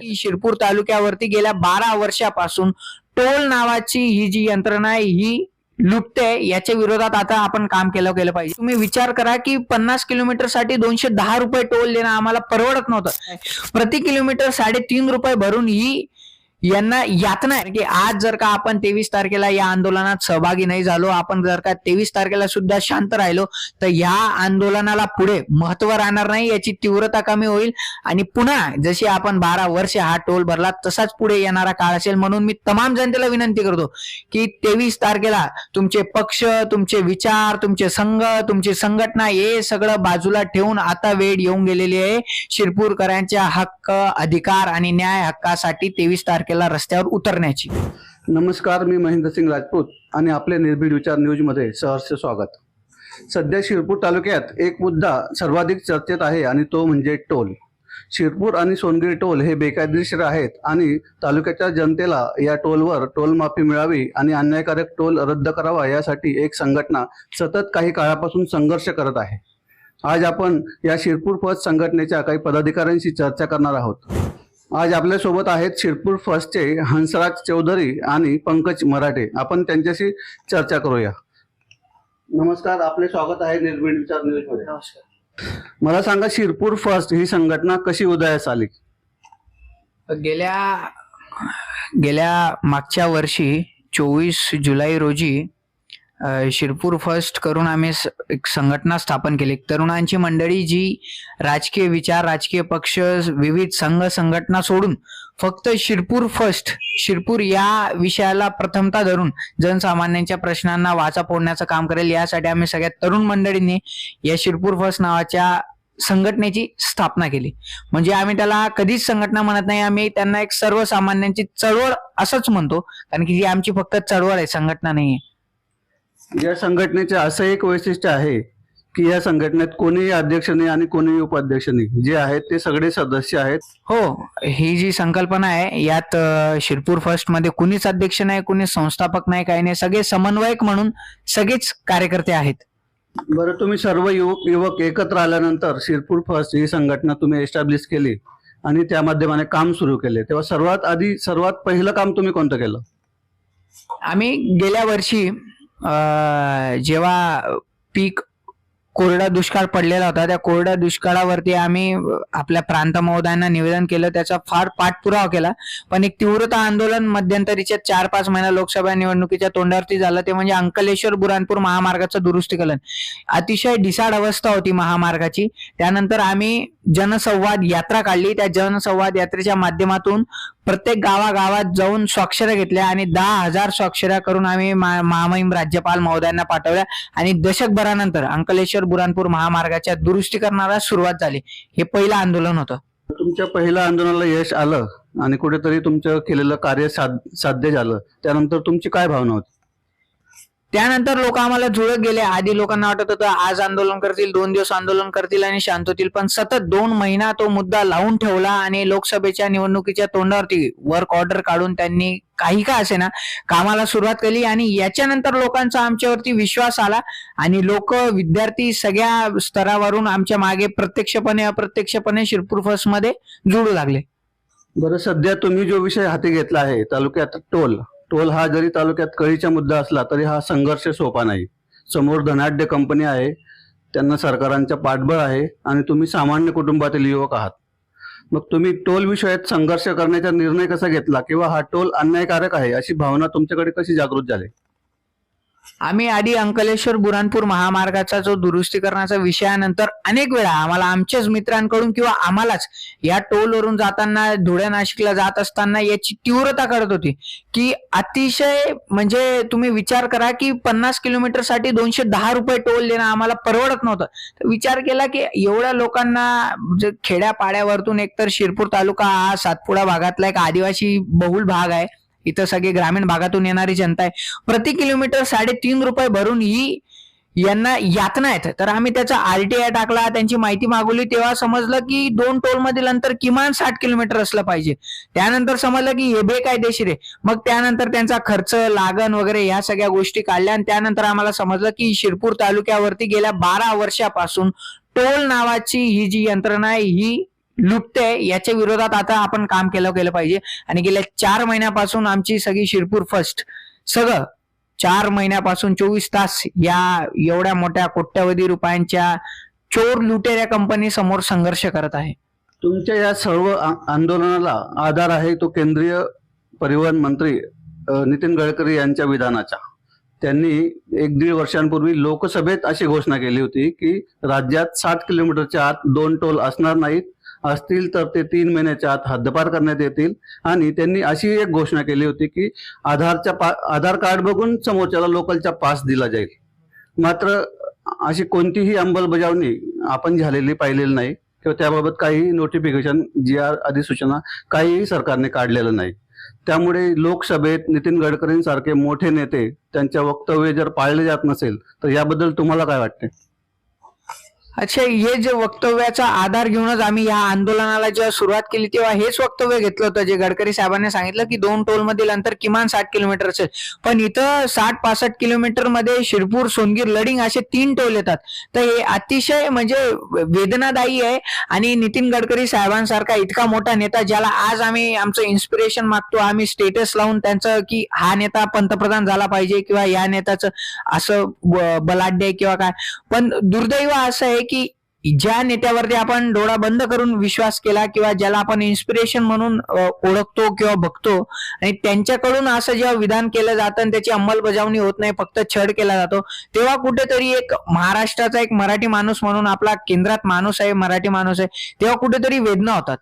की शिरपूर तालुक्यावरती गेल्या बारा वर्षापासून टोल नावाची ही जी यंत्रणा आहे ही लुटते. याच्या विरोधात आता आपण काम केलं गेलं पाहिजे. तुम्ही विचार करा की पन्नास किलोमीटरसाठी दोनशे दहा रुपये टोल देणं आम्हाला परवडत नव्हतं. प्रति किलोमीटर साडेतीन रुपये भरून ही यांना यातना आहे. की आज जर का आपण तेवीस तारखेला या आंदोलनात सहभागी नाही झालो आपण जर का तेवीस तारखेला सुद्धा शांत राहिलो तर या आंदोलनाला पुढे महत्त्व राहणार नाही याची तीव्रता कमी होईल. आणि पुन्हा जशी आपण बारा वर्ष हा टोल भरला तसाच पुढे येणारा काळ असेल. म्हणून मी तमाम जनतेला विनंती करतो की तेवीस तारखेला तुमचे पक्ष तुमचे विचार तुमचे संघ तुमची संघटना हे सगळं बाजूला ठेवून आता वेळ येऊन गेलेली आहे. शिरपूरकरांच्या हक्क अधिकार आणि न्याय हक्कासाठी तेवीस तारखे तारखेला रस्त्यावर उतरण्याची. नमस्कार मी महेंद्र सिंग राजपूत आणि आपले निर्भीड विचार न्यूजमध्ये सहर्ष स्वागत. सध्या शिरपूर तालुक्यात एक मुद्दा सर्वाधिक चर्चेत आहे आणि तो म्हणजे टोल. शिरपूर आणि सोनगिरी टोल हे बेकायदेशीर आहेत आणि तालुक्याच्या जनतेला या टोलवर टोल माफी मिळावी आणि अन्यायकारक टोल रद्द करावा यासाठी एक संघटना सतत काही काळापासून संघर्ष करत आहे. आज आपण या शिरपूर पद संघटनेच्या काही पदाधिकाऱ्यांशी चर्चा करणार आहोत. आज आपल्यासोबत आहेत शिरपूर फर्स्टचे हंसराज चौधरी आणि पंकज मराठे. आपण त्यांच्याशी चर्चा करूया. नमस्कार आपले स्वागत आहे निर्भीड विचार न्यूजमध्ये मला सांगा शिरपूर फर्स्ट ही संघटना कशी उदयास आली? गेल्या गेल्या मागच्या वर्षी चोवीस जुलै रोजी शिरपूर फर्स्ट करून आम्ही एक संघटना स्थापन केली. तरुणांची मंडळी जी राजकीय विचार राजकीय पक्ष विविध संघ संघटना सोडून फक्त शिरपूर फर्स्ट शिरपूर या विषयाला प्रथमता धरून जनसामान्यांच्या प्रश्नांना वाचा फोडण्याचं काम करेल. यासाठी आम्ही सगळ्या तरुण मंडळींनी या शिरपूर फर्स्ट नावाच्या संघटनेची स्थापना केली. म्हणजे आम्ही त्याला कधीच संघटना म्हणत नाही. आम्ही त्यांना एक सर्वसामान्यांची चळवळ असंच म्हणतो. कारण की ही आमची फक्त चळवळ आहे संघटना नाहीये. या संघटनेचे असं एक वैशिष्ट्य आहे की या संघटनेत कोणीही अध्यक्ष नाही आणि कोणीही उपाध्यक्ष नाही. जे आहेत ते सगळे सदस्य आहेत. हो ही जी संकल्पना आहे यात शिरपूर फर्स्टमध्ये कुणीच अध्यक्ष नाही कुणीच संस्थापक नाही काही नाही. सगळे समन्वयक म्हणून सगळेच कार्यकर्ते आहेत. बरं तुम्ही सर्व युवक युवक एकत्र आल्यानंतर शिरपूर फर्स्ट ही संघटना तुम्ही एस्टॅब्लिश केली आणि त्या माध्यमाने काम सुरू केले. तेव्हा सर्वात आधी सर्वात पहिलं काम तुम्ही कोणतं केलं? आम्ही गेल्या वर्षी जेव्हा पीक कोरडा दुष्काळ पडलेला होता त्या कोरड्या दुष्काळावरती आम्ही आपल्या प्रांत महोदयांना निवेदन केलं त्याचा फार पाठपुरावा केला. पण एक तीव्रता आंदोलन मध्यंतरीच्या चार पाच महिना लोकसभा निवडणुकीच्या तोंडावरती झालं ते म्हणजे अंकलेश्वर बुरानपूर महामार्गाचं दुरुस्तीकरण अतिशय डिसाड अवस्था होती महामार्गाची. त्यानंतर आम्ही जनसंवाद यात्रा काढली. त्या जनसंवाद यात्रेच्या माध्यमातून प्रत्येक गावागावात जाऊन स्वाक्षऱ्या घेतल्या आणि दहा हजार स्वाक्षऱ्या करून आम्ही मा- महामहिम राज्यपाल महोदयांना पाठवल्या. आणि दशकभरानंतर अंकलेश्वर बुरानपूर महामार्गाच्या दुरुस्तीकरणाला सुरुवात झाली. हे पहिलं आंदोलन होतं. तुमच्या पहिल्या आंदोलनाला यश आलं आणि कुठेतरी तुमचं केलेलं कार्य साध साध्य झालं. त्यानंतर तुमची काय भावना होती? त्यानंतर लोक आम्हाला जुळत गेले. आधी लोकांना वाटत होतं आज आंदोलन करतील दोन दिवस आंदोलन करतील आणि शांत होतील पण सतत दोन महिना तो मुद्दा लावून ठेवला आणि लोकसभेच्या निवडणुकीच्या तोंडावरती वर्क ऑर्डर काढून त्यांनी काही का असे ना कामाला सुरुवात केली आणि याच्यानंतर लोकांचा आमच्यावरती विश्वास आला आणि लोक विद्यार्थी सगळ्या स्तरावरून आमच्या मागे प्रत्यक्षपणे अप्रत्यक्षपणे शिरपूर फर्स्टमध्ये जुळू लागले. बरं सध्या तुम्ही जो विषय हाती घेतला आहे तालुक्यात टोल टोल हा जरी तालुक्यात कळीचा मुद्दा असला तरी हा संघर्ष सोपा नाही. समोर धनाढ्य कंपनी आहे त्यांना सरकारांचा पाठबळ आहे आणि तुम्ही सामान्य कुटुंबातील युवक आहात. मग तुम्ही टोल विषयात संघर्ष करण्याचा निर्णय कसा घेतला किंवा हा टोल अन्यायकारक आहे अशी भावना तुमच्याकडे कशी जागृत झाली? आम्ही आधी अंकलेश्वर बुरानपूर महामार्गाचा जो दुरुस्तीकरणाचा विषयानंतर अनेक वेळा आम्हाला आमच्याच मित्रांकडून किंवा आम्हालाच या टोलवरून जाताना धुळ्या नाशिकला जात असताना याची तीव्रता करत होती की अतिशय म्हणजे तुम्ही विचार करा की पन्नास किलोमीटरसाठी दोनशे दहा रुपये टोल देणं आम्हाला परवडत नव्हतं. तर विचार केला की एवढ्या लोकांना जे खेड्यापाड्यावरतून एकतर शिरपूर तालुका हा सातपुडा भागातला एक आदिवासी बहुल भाग आहे इथं सगळे ग्रामीण भागातून येणारी जनता आहे. प्रति किलोमीटर साडेतीन रुपये भरून ही यांना यातना आहेत. तर आम्ही त्याचा आरटीआय टाकला त्यांची माहिती मागवली तेव्हा समजलं की दोन टोल मधील अंतर किमान साठ किलोमीटर असलं पाहिजे. त्यानंतर समजलं की हे बेकायदेशीर आहे. मग त्यानंतर त्यांचा खर्च लागण वगैरे ह्या सगळ्या गोष्टी काढल्या आणि त्यानंतर आम्हाला समजलं की शिरपूर तालुक्यावरती गेल्या बारा वर्षापासून टोल नावाची ही जी यंत्रणा आहे ही लुटते याच्या विरोधात आता आपण काम केलं केलं पाहिजे. आणि गेल्या चार महिन्यापासून आमची सगळी शिरपूर फर्स्ट सगळं. चार महिन्यापासून चोवीस तास या एवढ्या मोठ्या कोट्यावधी रुपयांच्या चोर लुटेऱ्या कंपनी समोर संघर्ष करत आहे. तुमच्या या सर्व आंदोलनाला आधार आहे तो केंद्रीय परिवहन मंत्री नितीन गडकरी यांच्या विधानाचा. त्यांनी एक दीड वर्षांपूर्वी लोकसभेत अशी घोषणा केली होती की राज्यात साठ किलोमीटरच्या आत दोन टोल असणार नाहीत असतील तर ते तीन महिन्याच्या आत हद्दपार करण्यात येतील. आणि त्यांनी अशी एक घोषणा केली होती की आधारच्या पा आधार कार्ड बघून समोरच्याला लोकलचा पास दिला जाईल. मात्र अशी कोणतीही अंमलबजावणी आपण झालेली पाहिलेली नाही किंवा त्याबाबत काहीही नोटिफिकेशन जी आर अधिसूचना काहीही सरकारने काढलेलं नाही. त्यामुळे लोकसभेत नितीन गडकरींसारखे मोठे नेते त्यांच्या वक्तव्य जर पाळले जात नसेल तर याबद्दल तुम्हाला काय वाटते? अच्छा हे जे वक्तव्याचा आधार घेऊनच आम्ही या आंदोलनाला जेव्हा सुरुवात केली तेव्हा हेच वक्तव्य घेतलं होतं जे गडकरी साहेबांनी सांगितलं की दोन टोल मधील अंतर किमान साठ किलोमीटर असेल पण इथं साठ पासष्ट किलोमीटरमध्ये शिरपूर सोनगीर लडिंग असे तीन टोल येतात. तर हे अतिशय म्हणजे वेदनादायी आहे आणि नितीन गडकरी साहेबांसारखा इतका मोठा नेता ज्याला आज आम्ही आमचं इन्स्पिरेशन मागतो आम्ही स्टेटस लावून त्यांचं की हा नेता पंतप्रधान झाला पाहिजे किंवा या नेत्याचं असं ब- बलाढ्य आहे किंवा काय. पण दुर्दैव असं आहे की ज्या नेत्यावरती आपण डोळा बंद करून विश्वास केला किंवा ज्याला आपण इन्स्पिरेशन म्हणून ओळखतो किंवा बघतो आणि त्यांच्याकडून असं जेव्हा विधान केलं जातं आणि त्याची अंमलबजावणी होत नाही फक्त छळ केला जातो तेव्हा कुठेतरी एक महाराष्ट्राचा एक मराठी माणूस म्हणून आपला केंद्रात माणूस आहे मराठी माणूस आहे तेव्हा कुठेतरी वेदना होतात.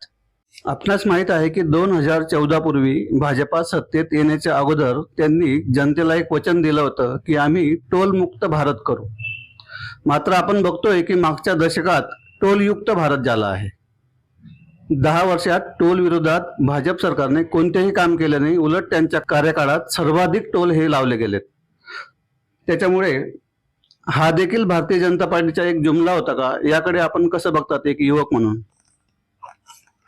आपणास माहीत आहे की दोन हजार चौदा पूर्वी भाजपा सत्तेत येण्याच्या अगोदर त्यांनी जनतेला एक वचन दिलं होतं की आम्ही टोल मुक्त भारत करू. मात्र आपण बघतोय की मागच्या दशकात टोलयुक्त भारत झाला आहे. दहा वर्षात टोल विरोधात भाजप सरकारने कोणतेही काम केले नाही उलट त्यांच्या कार्यकाळात सर्वाधिक टोल हे लावले गेलेत. त्याच्यामुळे हा देखील भारतीय जनता पार्टीचा एक जुमला होता का? याकडे आपण कसं बघतात एक युवक म्हणून?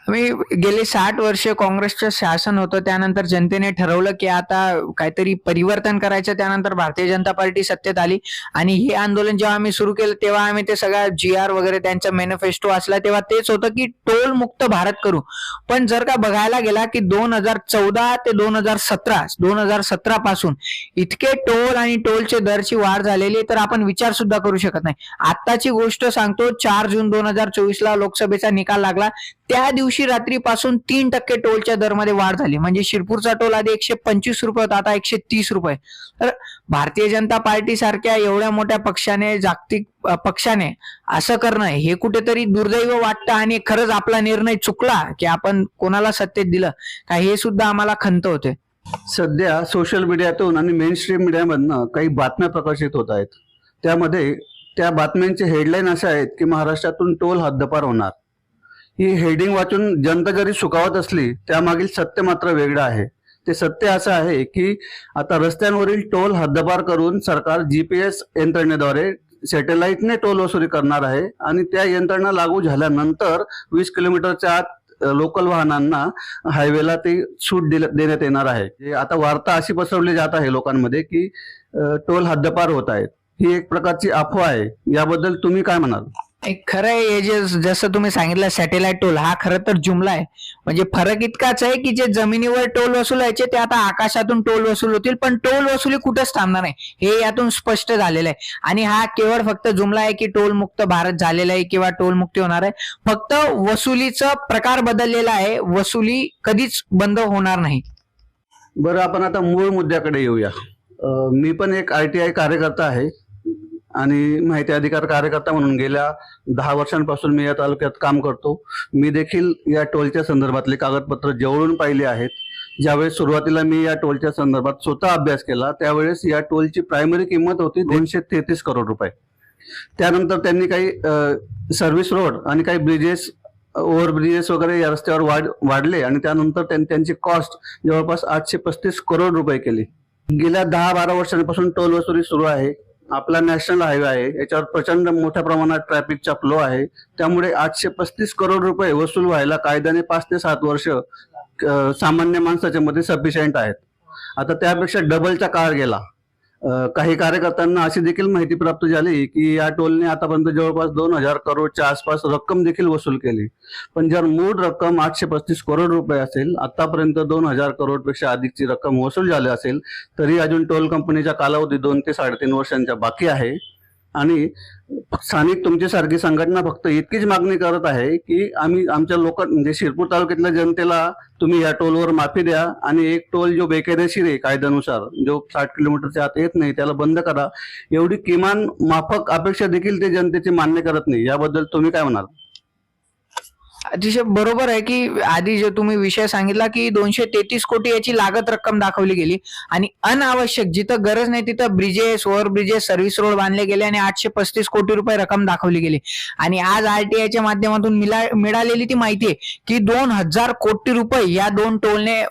मी गेले साठ वर्ष काँग्रेसचं शासन होतं त्यानंतर जनतेने ठरवलं की आता काहीतरी परिवर्तन करायचं त्यानंतर भारतीय जनता पार्टी सत्तेत आली. आणि हे आंदोलन जेव्हा आम्ही सुरू केलं तेव्हा आम्ही ते सगळा जी आर वगैरे त्यांचा मॅनिफेस्टो असला तेव्हा तेच होतं की टोल मुक्त भारत करू. पण जर का बघायला गेला की दोन हजार चौदा ते दोन हजार सतरा दोन हजार सतरा पासून इतके टोल आणि टोलचे दरची वाढ झालेली तर आपण विचार सुद्धा करू शकत नाही. आत्ताची गोष्ट सांगतो चार जून दोन हजार चोवीस ला लोकसभेचा निकाल लागला. त्या दिवशी रात्रीपासून तीन टक्के टोलच्या दरमध्ये वाढ झाली. म्हणजे शिरपूरचा टोल आधी एकशे पंचवीस रुपये होता आता एकशे तीस रुपये. तर भारतीय जनता पार्टी सारख्या एवढ्या मोठ्या पक्षाने जागतिक पक्षाने असं करणं हे कुठेतरी दुर्दैव वाटतं आणि खरंच आपला निर्णय चुकला की आपण कोणाला सत्तेत दिलं का हे सुद्धा आम्हाला खंत होते. सध्या सोशल मीडियातून आणि मेन स्ट्रीम मीडियामधनं काही बातम्या प्रकाशित होत आहेत. त्यामध्ये त्या बातम्यांचे हेडलाईन असे आहेत की महाराष्ट्रातून टोल हद्दपार होणार. ही हेडिंग वाचून जनता जरी सुखावत असली त्यामागील सत्य मात्र वेगळं आहे. ते सत्य असं आहे की आता रस्त्यांवरील टोल हद्दपार करून सरकार जीपीएस यंत्रणेद्वारे सॅटेलाइटने टोल वसुली करणार आहे आणि त्या यंत्रणा लागू झाल्यानंतर वीस किलोमीटरच्या आत लोकल वाहनांना हायवेला ते सूट दिल- देण्यात येणार आहे. आता वार्ता अशी पसरवली जात आहे लोकांमध्ये की टोल हद्दपार होत आहेत. ही एक प्रकारची अफवा आहे. याबद्दल तुम्ही काय म्हणाल? खरं आहे हे जे जसं तुम्ही सांगितलं सॅटेलाइट टोल हा खरं तर जुमला आहे. म्हणजे फरक इतकाच आहे की जे जमिनीवर टोल वसुलायचे ते आता आकाशातून टोल वसूल होतील पण टोल वसुली कुठेच थांबणार नाही. हे यातून स्पष्ट झालेलं आहे. आणि हा केवळ फक्त जुमला आहे की टोल मुक्त भारत झालेला आहे किंवा टोल मुक्ती होणार आहे. फक्त वसुलीचा प्रकार बदललेला आहे. वसुली कधीच बंद होणार नाही. बरं आपण आता मूळ मुद्द्याकडे येऊया. मी पण एक आय टी आय कार्यकर्ता आहे. आणि माहिती अधिकार कार्यकर्ता म्हणून गेल्या दहा वर्षांपासून मी या तालुक्यात काम करतो. मी देखील या टोलच्या संदर्भातले कागदपत्र जवळून पाहिले आहेत. ज्यावेळेस सुरुवातीला मी या टोलच्या संदर्भात स्वतः अभ्यास केला त्यावेळेस या टोलची प्रायमरी किंमत होती दोनशे तेहतीस करोड रुपये. त्यानंतर त्यांनी काही सर्व्हिस रोड आणि काही ब्रिजेस ओव्हर ब्रिजेस वगैरे या रस्त्यावर वाढ वाढले आणि त्यानंतर त्यां- त्यांची कॉस्ट जवळपास आठशे पस्तीस करोड रुपये केली. गेल्या दहा बारा वर्षांपासून टोल वसुली सुरू आहे. आपला नॅशनल हायवे आहे याच्यावर प्रचंड मोठ्या प्रमाणात ट्रॅफिकचा फ्लो आहे. त्यामुळे आठशे पस्तीस करोड रुपये वसूल व्हायला कायद्याने पाच ते सात वर्ष सामान्य माणसाच्या मध्ये सफिशियंट आहेत. आता त्यापेक्षा डबलचा काळ गेला. काही कार्यकर्त्यांना अशी देखील माहिती प्राप्त झाली की या टोलने आतापर्यंत जवळपास दोन हजार करोडच्या आसपास रक्कम देखील वसूल केली. पण जर मूळ रक्कम आठशे पस्तीस करोड रुपये असेल आतापर्यंत दोन हजार करोडपेक्षा अधिकची रक्कम वसूल झाली असेल तरी अजून टोल कंपनीचा कालावधी दोन ते साडेतीन वर्षांचा बाकी आहे. आणि स्थानिक तुमच्यासारखी संघटना फक्त इतकीच मागणी करत आहे की आम्ही आमच्या लोक म्हणजे शिरपूर तालुक्यातल्या जनतेला तुम्ही या टोलवर माफी द्या आणि एक टोल जो बेकायदेशीर आहे कायद्यानुसार जो साठ किलोमीटरच्या आत येत नाही त्याला बंद करा. एवढी किमान माफक अपेक्षा देखील ते जनतेची मान्य करत नाही. याबद्दल तुम्ही काय म्हणाल? अतिशय बरोबर आहे की आधी जे तुम्ही विषय सांगितला की दोनशे तेहतीस कोटी याची लागत रक्कम दाखवली गेली आणि अनावश्यक जिथं गरज नाही तिथं bridges over bridges service road बांधले गेले आणि आठशे पस्तीस कोटी रुपये रक्कम दाखवली गेली. आणि आज आरटीआयच्या माध्यमातून मिला- मिळालेली ती माहिती आहे की दोन हजार कोटी रुपये या दोन टोलने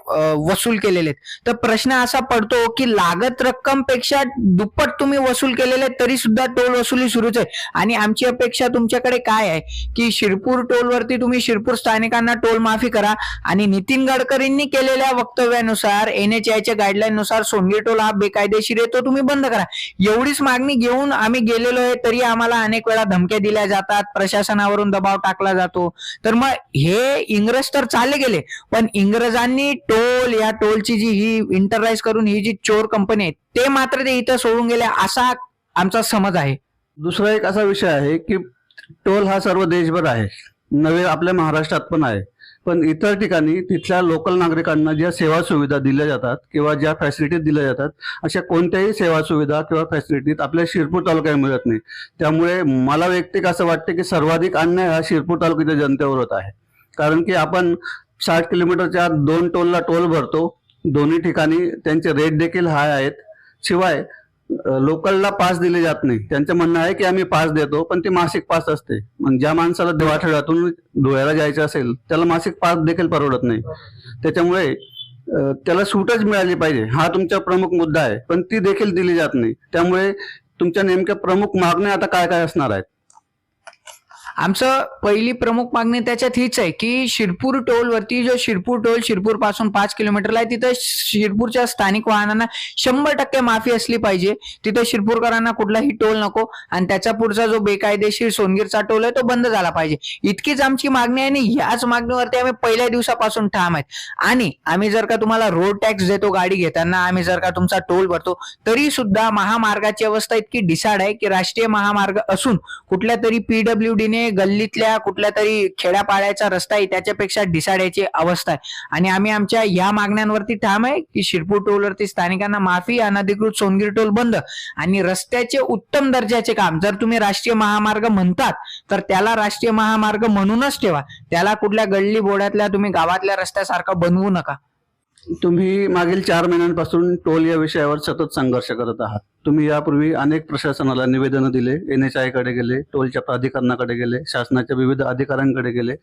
वसूल केलेले आहेत. तर प्रश्न असा पडतो की लागत रक्कमपेक्षा दुप्पट तुम्ही वसूल केलेले तरी सुद्धा टोल वसुली सुरूच आहे. आणि आमची अपेक्षा तुमच्याकडे काय आहे? की शिरपूर टोलवरती तुम्ही शिरपूर स्थानिकांना टोल माफी करा. आणि नितीन गडकरींनी केलेल्या वक्तव्यानुसार एनएचआयच्या गाईडलाईन नुसार सोनगी टोल हा बेकायदेशीर आहे तो तुम्ही बंद करा. एवढीच मागणी घेऊन आम्ही गेलेलो आहे तरी आम्हाला अनेक वेळा धमक्या दिल्या जातात प्रशासनावरून दबाव टाकला जातो. तर मग हे इंग्रज तर चालले गेले पण इंग्रजांनी टोल या टोलची जी ही इंटरराइज करून ही जी चोर कंपनी आहे ते मात्र ते इथं सोडून गेले असा आमचा समज आहे. दुसरा एक असा विषय आहे की टोल हा सर्व देशभर आहे. नवे आपल्या महाराष्ट्रात पण आहे. पण इतर ठिकाणी तिथल्या लोकल नागरिकांना ज्या सेवा सुविधा दिल्या जातात किंवा ज्या फॅसिलिटीज दिल्या जातात अशा कोणत्याही सेवा सुविधा किंवा फॅसिलिटीज आपल्या शिरपूर तालुक्यात मिळत नाही. त्यामुळे मला वैयक्तिक असं वाटतं की सर्वाधिक अन्याय हा शिरपूर तालुक्याच्या जनतेवर होत आहे. कारण की आपण साठ किलोमीटरच्या आत दोन टोलला टोल भरतो. दोन्ही ठिकाणी त्यांचे रेट देखील हाय आहेत. शिवाय लोकलला पास दिले जात नाही. त्यांचं म्हणणं आहे की आम्ही पास देतो पण ते मासिक पास असते. मग ज्या माणसाला देव आठवड्यातून धुळ्याला जायचं असेल त्याला मासिक पास देखील परवडत नाही. त्याच्यामुळे त्याला सूटच मिळाली पाहिजे. हा तुमचा प्रमुख मुद्दा आहे पण ती देखील दिली जात नाही. त्यामुळे तुमच्या नेमक्या प्रमुख मागण्या आता काय काय असणार आहेत? आमचं पहिली प्रमुख मागणी त्याच्यात हीच आहे की शिरपूर टोलवरती जो शिरपूर टोल शिरपूरपासून पाच किलोमीटरला आहे तिथं शिरपूरच्या स्थानिक वाहनांना शंभर टक्के माफी असली पाहिजे. तिथं शिरपूरकरांना कुठलाही टोल नको आणि त्याचा पुढचा जो बेकायदेशीर सोनगीरचा टोल आहे तो बंद झाला पाहिजे. इतकीच आमची मागणी आहे आणि याच मागणीवरती आम्ही पहिल्या दिवसापासून ठाम आहेत. आणि आम्ही जर का तुम्हाला रोड टॅक्स देतो गाडी घेताना आम्ही जर का तुमचा टोल भरतो तरी सुद्धा महामार्गाची अवस्था इतकी डिसाड आहे की राष्ट्रीय महामार्ग असून कुठल्या तरी पीडब्ल्यूडीने गल्लीतल्या कुठल्या तरी खेड्यापाड्याचा रस्ता आहे त्याच्यापेक्षा ढिसाड्याची अवस्था आहे. आणि आम्ही आमच्या या मागण्यांवरती ठाम आहे की शिरपूर टोलवरती स्थानिकांना माफी अनधिकृत सोनगीर टोल बंद आणि रस्त्याचे उत्तम दर्जाचे काम. जर तुम्ही राष्ट्रीय महामार्ग म्हणतात तर त्याला राष्ट्रीय महामार्ग म्हणूनच ठेवा. त्याला कुठल्या गल्ली बोड्यातल्या तुम्ही गावातल्या रस्त्यासारखं बनवू नका. तुम्ही मागील चार महिन्यांपासून टोल या विषयावर सतत संघर्ष करत आहात. तुम्ही यापूर्वी अनेक प्रशासनाला निवेदनं दिले एन एच कडे गेले टोलच्या प्राधिकरणाकडे गेले शासनाच्या विविध अधिकाऱ्यांकडे गेले.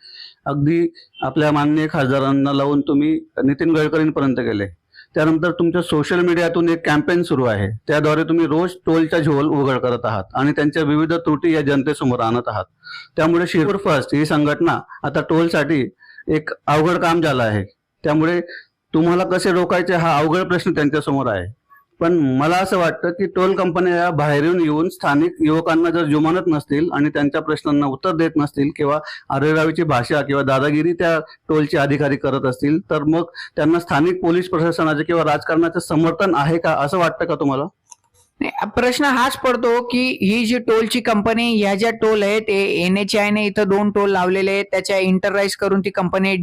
अगदी आपल्या माननीय खासदारांना लावून तुम्ही नितीन गडकरींपर्यंत गेले. त्यानंतर तुमच्या सोशल मीडियातून एक कॅम्पेन सुरू आहे. त्याद्वारे तुम्ही रोज टोलच्या झोल उघड करत आहात आणि त्यांच्या विविध त्रुटी या जनतेसमोर आणत आहात. त्यामुळे शिरपूर फर्स्ट ही संघटना आता टोलसाठी एक अवघड काम झालं आहे. त्यामुळे तुम्हाला कसे रोखायचे हा अवघड प्रश्न त्यांच्यासमोर आहे. पण मला असं वाटतं की टोल कंपन्या या बाहेरून येऊन स्थानिक युवकांना जर जुमानत नसतील आणि त्यांच्या प्रश्नांना उत्तर देत नसतील किंवा अरेरावीची भाषा किंवा दादागिरी त्या टोलचे अधिकारी करत असतील तर मग त्यांना स्थानिक पोलीस प्रशासनाचे किंवा राजकारणाचे समर्थन आहे का असं वाटतं का तुम्हाला? प्रश्न हाच पडतो की ही जी टोलची कंपनी ह्या ज्या टोल आहेत एन एच ने इथं दोन टोल लावलेले आहेत त्याच्या इंटरराईज करून ती कंपनी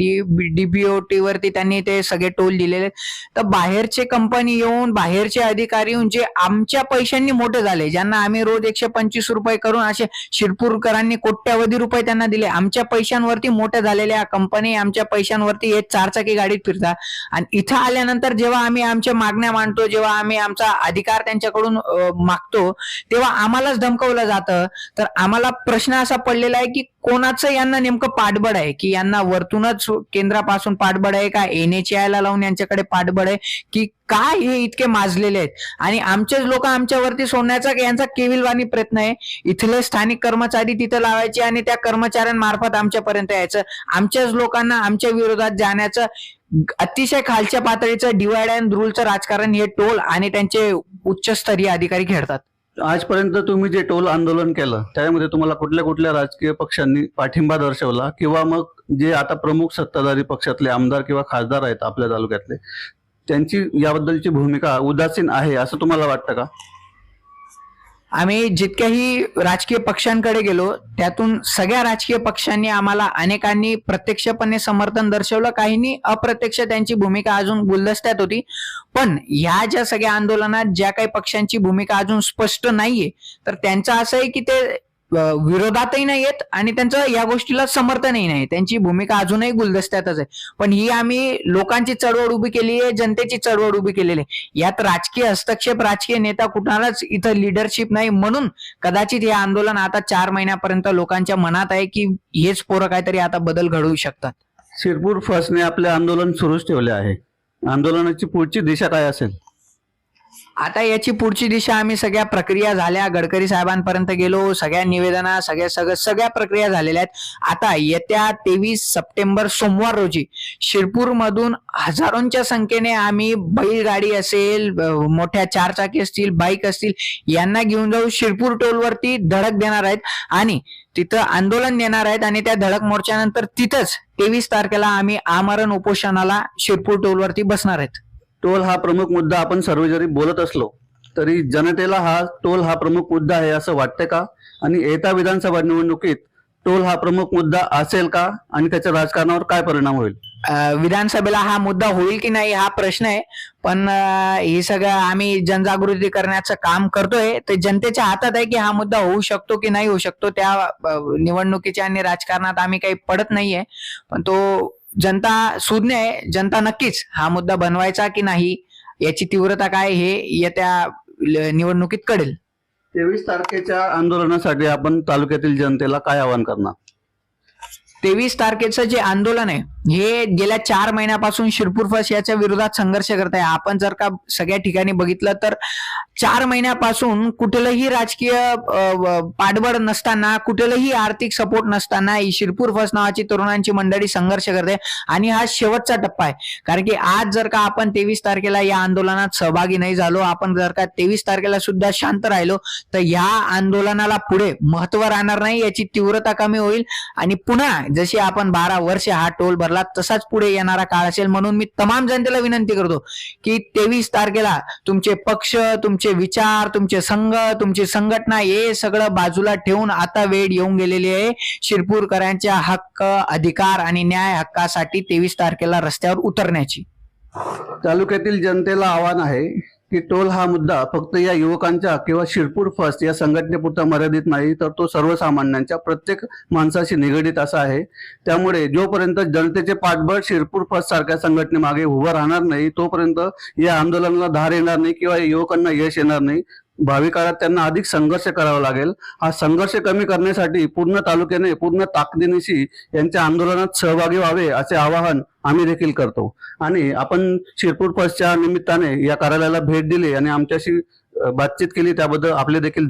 डीबीओटी वरती त्यांनी ते सगळे टोल दिलेले आहेत. तर बाहेरचे कंपनी येऊन बाहेरचे अधिकारी येऊन जे आमच्या पैशांनी मोठे झाले ज्यांना आम्ही रोज एकशे पंचवीस रुपये करून असे शिरपूरकरांनी कोट्यावधी रुपये त्यांना दिले आमच्या पैशांवरती मोठ्या झालेल्या कंपनी आमच्या पैशांवरती हे चारचाकी गाडीत फिरतात आणि इथं आल्यानंतर जेव्हा आम्ही आमच्या मागण्या मांडतो जेव्हा आम्ही आमचा अधिकार त्यांच्याकडून मागतो तेव्हा आम्हालाच धमकवलं जातं. तर आम्हाला प्रश्न असा पडलेला आहे की कोणाचं यांना नेमकं पाठबळ आहे? की यांना वरतूनच केंद्रापासून पाठबळ आहे का? एन एच लावून यांच्याकडे पाठबळ आहे? की काय हे इतके माजलेले आहेत? आणि आमचेच लोक आमच्यावरती सोडण्याचा यांचा केविलवाणी प्रयत्न आहे. इथले स्थानिक कर्मचारी तिथं लावायचे आणि त्या कर्मचाऱ्यांमार्फत आमच्यापर्यंत यायचं. आमच्याच लोकांना आमच्या विरोधात जाण्याचं अतिशय खालच्या पातळीचं डिवाइड अँड रूलचं राजकारण हे टोल आणि त्यांचे उच्चस्तरीय अधिकारी खेळतात आजपर्यंत तुम्ही जे टोल आंदोलन केलं त्यामध्ये तुम्हाला कुठल्या कुठल्या राजकीय पक्षांनी पाठिंबा दर्शवला? किंवा मग जे आता प्रमुख सत्ताधारी पक्षातले आमदार किंवा खासदार आहेत आपल्या तालुक्यातले त्यांची याबद्दलची भूमिका उदासीन आहे असं तुम्हाला वाटतं का? आम्ही जितक्याही राजकीय पक्षांकडे गेलो त्यातून सगळ्या राजकीय पक्षांनी आम्हाला अनेकांनी प्रत्यक्षपणे समर्थन दर्शवलं. काहींनी अप्रत्यक्ष त्यांची भूमिका अजून गुलदस्त्यात होती. पण ह्या ज्या सगळ्या आंदोलनात ज्या काही पक्षांची भूमिका अजून स्पष्ट नाहीये तर त्यांचं असं आहे की ते विरोधातही नाही येत आणि त्यांचं या गोष्टीला समर्थनही नाही. त्यांची भूमिका अजूनही गुलदस्त्यातच आहे. पण ही आम्ही लोकांची चळवळ उभी केली आहे जनतेची चळवळ उभी केलेली आहे. यात राजकीय हस्तक्षेप राजकीय नेता कुणालाच इथं लिडरशिप नाही. म्हणून कदाचित हे आंदोलन आता चार महिन्यापर्यंत लोकांच्या मनात आहे की हेच पोरं काहीतरी आता बदल घडवू शकतात. शिरपूर फर्स्टने आपले आंदोलन सुरूच ठेवले आहे. आंदोलनाची पुढची दिशा काय असेल? आता याची पुढची दिशा आम्ही सगळ्या प्रक्रिया झाल्या. गडकरी साहेबांपर्यंत गेलो. सगळ्या निवेदना सगळ्या सगळ्या सगळ्या प्रक्रिया झालेल्या आहेत. आता येत्या तेवीस सप्टेंबर सोमवार रोजी शिरपूरमधून हजारोंच्या संख्येने आम्ही बैलगाडी असेल मोठ्या चारचाकी असतील बाईक असतील यांना घेऊन जाऊ. शिरपूर टोलवरती धडक देणार आहेत आणि तिथं आंदोलन देणार आहेत आणि त्या धडक मोर्चानंतर तिथंच तेवीस तारखेला आम्ही आमरण उपोषणाला शिरपूर टोलवरती बसणार आहेत. टोल हा प्रमुख मुद्दा आपण सर्व जरी बोलत असलो तरी जनतेला हा टोल हा प्रमुख मुद्दा आहे असं वाटतं का? आणि येत्या विधानसभा निवडणुकीत टोल हा प्रमुख मुद्दा असेल का? आणि त्याच्या राजकारणावर काय परिणाम होईल? विधानसभेला हा मुद्दा होईल की नाही हा प्रश्न आहे. पण हे सगळं आम्ही जनजागृती करण्याचं काम करतोय. ते जनतेच्या हातात आहे की हा मुद्दा होऊ शकतो की नाही होऊ शकतो त्या निवडणुकीच्या आणि राजकारणात आम्ही काही पडत नाहीये. पण तो जनता सुज्ञ आहे जनता नक्कीच हा मुद्दा बनवायचा की नाही याची तीव्रता काय हे येत्या निवडणुकीत कळेल. तेवीस तारखेच्या आंदोलनासाठी आपण तालुक्यातील जनतेला काय आवाहन करणार? तेवीस तारखेचं जे आंदोलन आहे हे गेल्या चार महिन्यापासून शिरपूर फस याच्या विरोधात संघर्ष करत आहे. आपण जर का सगळ्या ठिकाणी बघितलं तर चार महिन्यापासून कुठलंही राजकीय पाठबळ नसताना कुठलंही आर्थिक सपोर्ट नसताना ही शिरपूर फस नावाची तरुणांची मंडळी संघर्ष करते आणि हा शेवटचा टप्पा आहे. कारण की आज जर का आपण तेवीस तारखेला या आंदोलनात सहभागी नाही झालो आपण जर का तेवीस तारखेला सुद्धा शांत राहिलो तर या आंदोलनाला पुढे महत्त्व राहणार नाही याची तीव्रता कमी होईल आणि पुन्हा जशी आपण बारा वर्ष हा टोल भरला तसाच पुढे येणारा काळ असेल. म्हणून मी तमाम जनतेला विनंती करतो की तेवीस तारखेला तुमचे पक्ष तुमचे विचार तुमचे संघ तुमची संघटना हे सगळं बाजूला ठेवून आता वेळ येऊन गेलेली आहे. शिरपूरकरांच्या हक्क अधिकार आणि न्याय हक्कासाठी तेवीस तारखेला रस्त्यावर उतरण्याची. तालुक्यातील जनतेला आव्हान आहे की टोल हा मुद्दा फक्त या युवकांच्या किंवा शिरपूर फर्स्ट या संघटनेपुरता मर्यादित नाही तर तो सर्वसामान्यांच्या प्रत्येक माणसाशी निगडीत असा आहे. त्यामुळे जोपर्यंत जनतेचे पाठबळ शिरपूर फर्स्ट सारख्या संघटनेमागे उभं राहणार नाही तोपर्यंत या आंदोलनाला धार येणार नाही किंवा युवकांना यश येणार नाही. भावी काळात त्यांना अधिक संघर्ष करावा लागेल. हा संघर्ष कमी करण्यासाठी पूर्ण तालुक्याने पूर्ण ताकदीनिशी यांच्या आंदोलनात सहभागी व्हावे असे आवाहन आम्ही देखील करतो. आणि आपण शिरपूर फर्स्टच्या निमित्ताने या कार्यालयाला भेट दिली आणि आमच्याशी बातचीत केली त्याबद्दल आपले देखील